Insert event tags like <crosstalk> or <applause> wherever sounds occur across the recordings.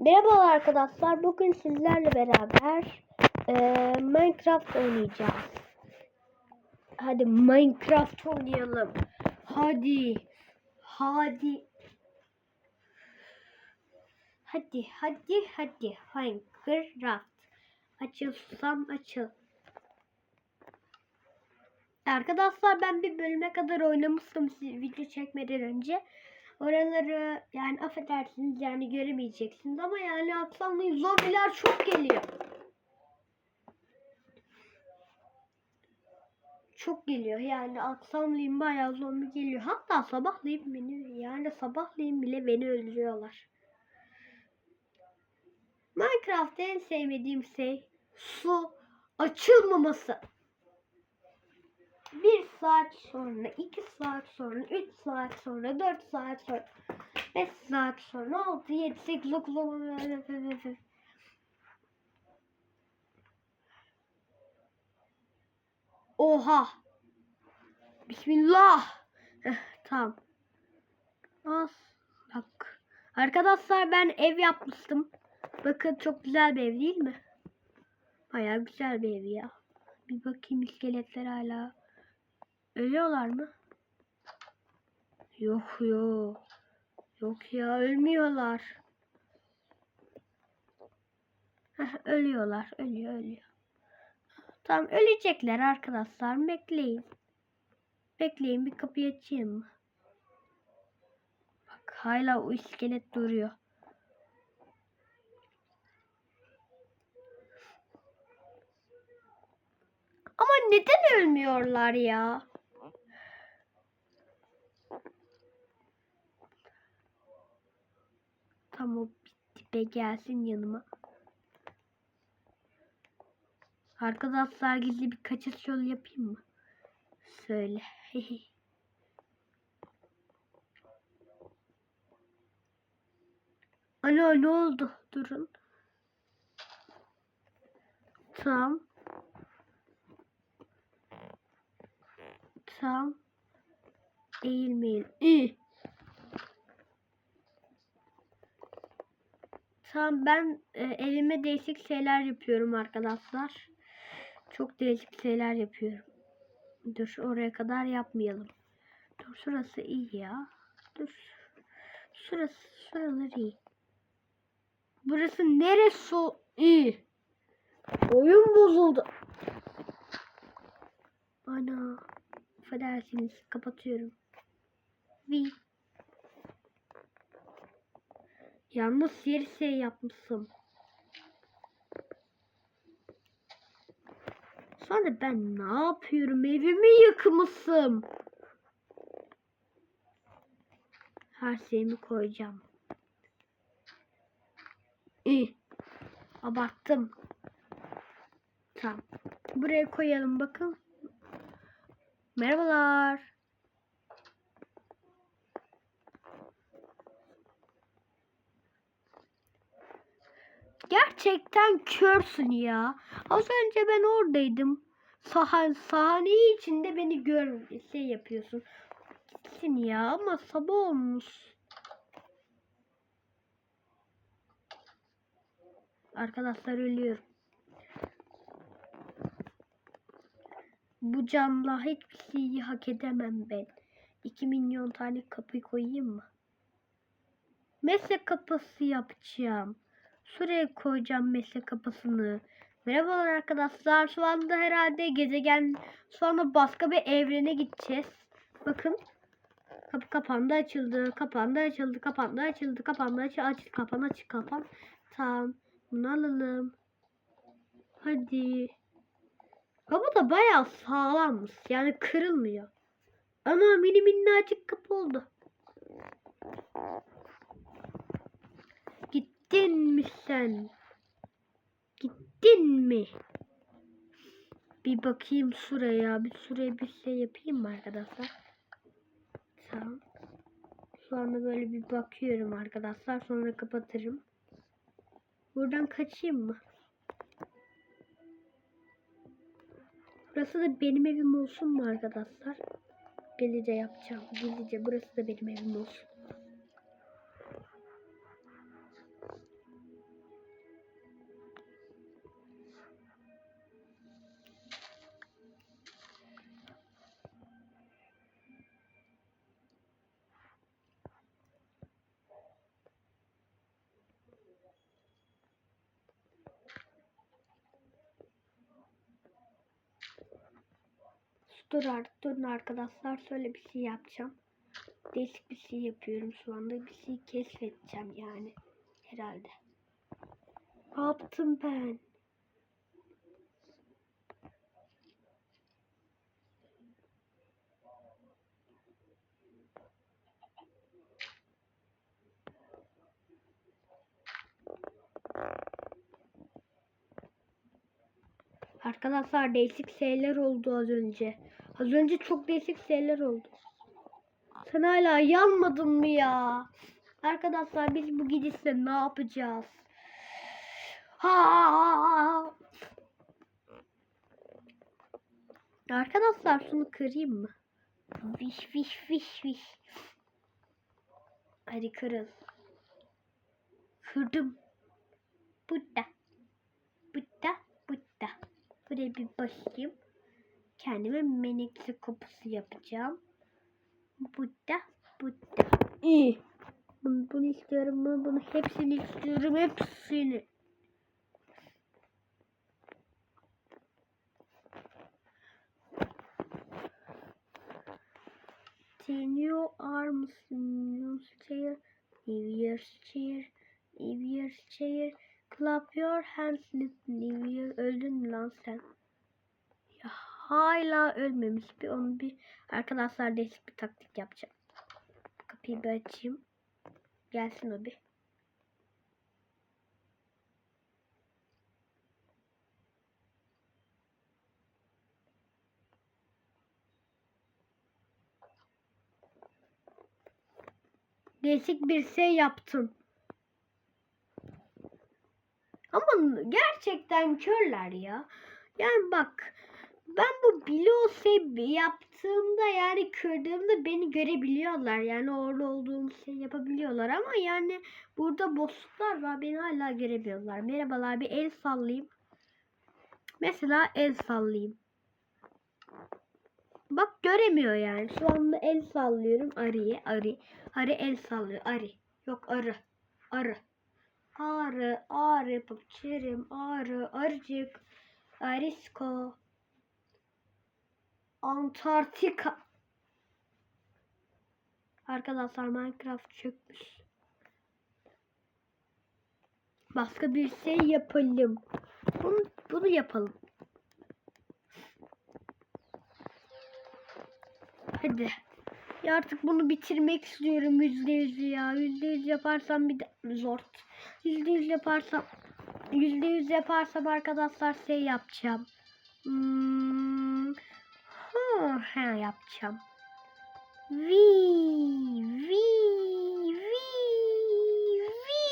Merhaba arkadaşlar. Bugün sizlerle beraber eee, Minecraft oynayacağız. Hadi Minecraft oynayalım. Hadi. Hadi. Hadi hadi hadi Minecraft. Açılsam açıl. Arkadaşlar ben bir bölüme kadar oynamıştım video çekmeden önce. Oraları yani affedersiniz yani göremeyeceksiniz ama yani akşamleyin zombiler çok geliyor. Çok geliyor yani akşamleyin bayağı zombi geliyor. Hatta sabahleyin beni yani sabahleyin bile beni öldürüyorlar. Minecraft'ta en sevmediğim şey su açılmaması. Bir saat sonra, iki saat sonra, üç saat sonra, dört saat sonra, beş saat sonra, altı, yedi, sekiz, dokuz, on, Oha! Bismillah! Heh, tamam. Az. Bak. Arkadaşlar ben ev yapmıştım. Bakın çok güzel bir ev değil mi? Bayağı güzel bir ev ya. Bir bakayım iskeletler hala. Ölüyorlar mı? Yok yok. Yok ya ölmüyorlar. Heh, ölüyorlar. Ölüyor ölüyor. Tamam ölecekler arkadaşlar. Bekleyin. Bekleyin bir kapıyı açayım? Bak hala o iskelet duruyor. Ama neden ölmüyorlar ya? Tamam tipe gelsin yanıma. Arkadaşlar gizli bir kaçış yolu yapayım mı? Söyle. <laughs> Ana ne oldu? Durun. Tamam. Tamam. Eğilmeyin. İyi. Tamam ben e, elime değişik şeyler yapıyorum arkadaşlar. Çok değişik şeyler yapıyorum. Dur oraya kadar yapmayalım. Dur şurası iyi ya. Dur. Şurası şuralar iyi. Burası neresi o- iyi? Oyun bozuldu. Ana. Affedersiniz kapatıyorum. Vi. Yalnız yeri şey yapmışım. Sonra ben ne yapıyorum? Evimi yıkmışım. Her şeyimi koyacağım. İyi. Abarttım. Tamam. Buraya koyalım bakın. Merhabalar. Gerçekten körsün ya. Az önce ben oradaydım. Sahan, sahne içinde beni gör şey yapıyorsun. Gitsin ya ama sabah olmuş. Arkadaşlar ölüyorum. Bu camla hiçbir şeyi hak edemem ben. 2 milyon tane kapı koyayım mı? Meslek kapısı yapacağım. Şuraya koyacağım meslek kapısını. Merhabalar arkadaşlar. Şu anda herhalde gezegen şu anda başka bir evrene gideceğiz. Bakın. Kapı kapandı açıldı. Kapandı açıldı. Kapandı açıldı. Kapandı açıldı. Açıldı. Kapan açık kapan. Tamam. Bunu alalım. Hadi. Kapı da bayağı sağlammış. Yani kırılmıyor. Ana mini minnacık kapı oldu. Gittin mi sen? Gittin mi? Bir bakayım şuraya. Bir şuraya bir şey yapayım mı arkadaşlar? Tamam. Şu anda böyle bir bakıyorum arkadaşlar. Sonra kapatırım. Buradan kaçayım mı? Burası da benim evim olsun mu arkadaşlar? Gizlice yapacağım. Gizlice burası da benim evim olsun. Dur artık durun arkadaşlar. Şöyle bir şey yapacağım. Değişik bir şey yapıyorum şu anda. Bir şey keşfedeceğim yani. Herhalde. Ne yaptım ben? Arkadaşlar değişik şeyler oldu az önce. Az önce çok değişik şeyler oldu. Sen hala yanmadın mı ya? Arkadaşlar biz bu gidişle ne yapacağız? Ha! Arkadaşlar şunu kırayım mı? Viş viş viş viş. Hadi kırıl. Kırdım. Burada. Burada. Burada. Buraya bir basayım. Kendime menekşe kapısı yapacağım. Burada. Burada. İyi. Bunu, bunu istiyorum. Bunu, bunu hepsini istiyorum. Hepsini. New arms, new chair, New Year's chair, New Year's chair. Clap your hands, New Year. Öldün mü lan sen? Ya hala ölmemiş. Bir onu bir arkadaşlar değişik bir taktik yapacağım. Kapıyı bir açayım. Gelsin o bir. Değişik bir şey yaptım. Ama gerçekten körler ya. Yani bak ben bu Bilos'e yaptığımda yani kırdığımda beni görebiliyorlar. Yani orada olduğum şey yapabiliyorlar ama yani burada boşluklar var beni hala göremiyorlar. Merhabalar bir el sallayayım. Mesela el sallayayım. Bak göremiyor yani. Şu anda el sallıyorum arıya. Arı. Arı el sallıyor. Arı. Yok arı. Arı. Arı. Arı. Pıpçırım. Arı. Arıcık. Arisko. Antarktika. Arkadaşlar Minecraft çökmüş. Başka bir şey yapalım. Bunu, bunu yapalım. Hadi. Ya artık bunu bitirmek istiyorum yüzde yüz ya. Yüzde yüz yaparsam bir de zor. Yüzde yüz yaparsam yüzde yüz yaparsam arkadaşlar şey yapacağım. Hmm. Ha, ha yapacağım. Vi vi vi vi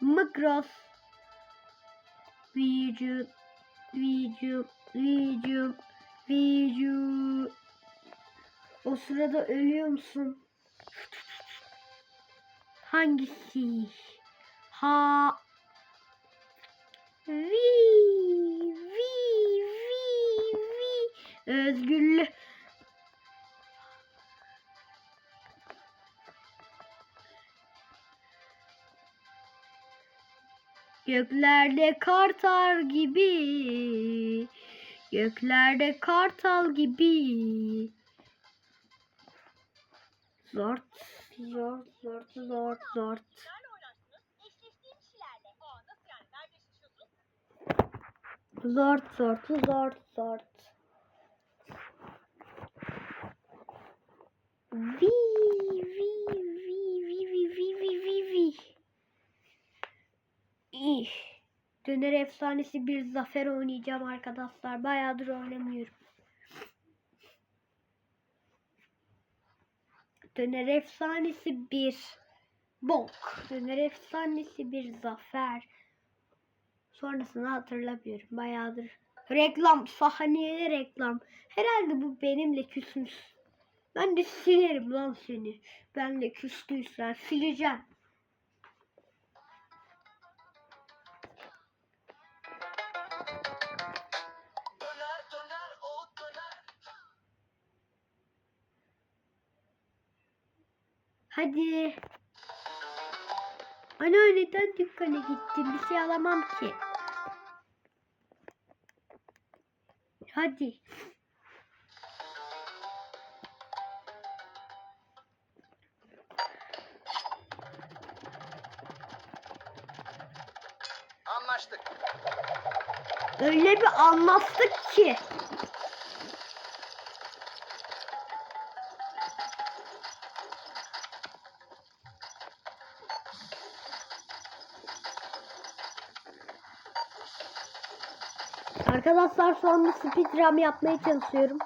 Migros Vücut Vücut Vücut Vücut O sırada ölüyor musun? Hangisi? Ha vi vi vi Özgürlük Göklerde kartal gibi. Göklerde kartal gibi. Zort zort zort zort zort? Zort zort zort zort Vi vi vi vi vi vi vi vi vi İh. Döner efsanesi bir zafer oynayacağım arkadaşlar. Bayağıdır oynamıyorum. Döner efsanesi bir bok. Döner efsanesi bir zafer. Sonrasını hatırlamıyorum. Bayağıdır. Reklam. Sahneye reklam. Herhalde bu benimle küsmüş. Ben de silerim lan seni. Benle küstüysen sileceğim. Hadi. Ana neden dükkana gittim? Bir şey alamam ki. Hadi. Anlaştık. Öyle bir anlattık ki. Arkadaşlar şu anda speedrun yapmaya çalışıyorum.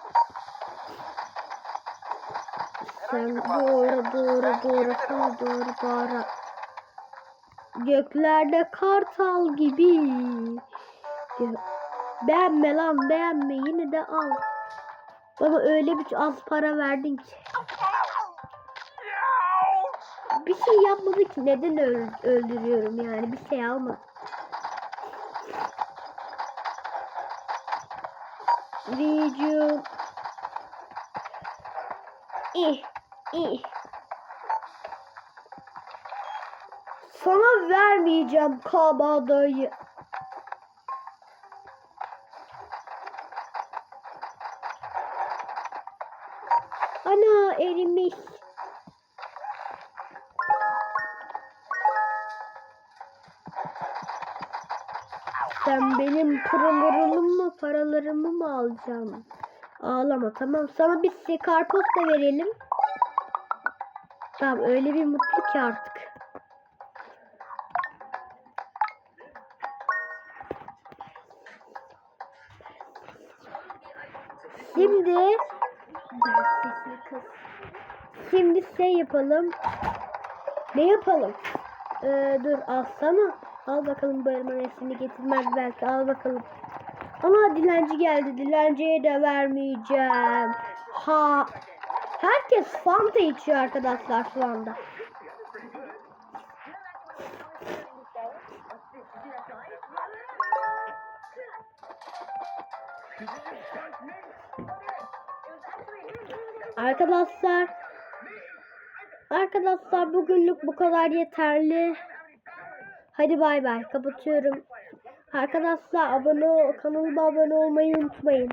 Sen doğru doğru doğru sen doğru doğru. Göklerde kartal gibi. Beğenme lan beğenme yine de al. Bana öyle bir az para verdin ki. Bir şey yapmadı ki neden öl- öldürüyorum yani bir şey alma. Video. İh, ih. Sana vermeyeceğim kabadayı. Ana erimiş. Sen benim paralarımı mı paralarımı mı alacaksın? Ağlama tamam. Sana bir size da verelim. Tamam öyle bir mutlu ki artık. Şimdi Şimdi şey yapalım. Ne yapalım? Ee, dur alsana. Al bakalım bu elma resmini getirmez belki. Al bakalım. Ama dilenci geldi. Dilenciye de vermeyeceğim. Ha. Herkes Fanta içiyor arkadaşlar şu anda. Arkadaşlar Arkadaşlar bugünlük bu kadar yeterli. Hadi bay bay kapatıyorum. Arkadaşlar abone kanalıma abone olmayı unutmayın.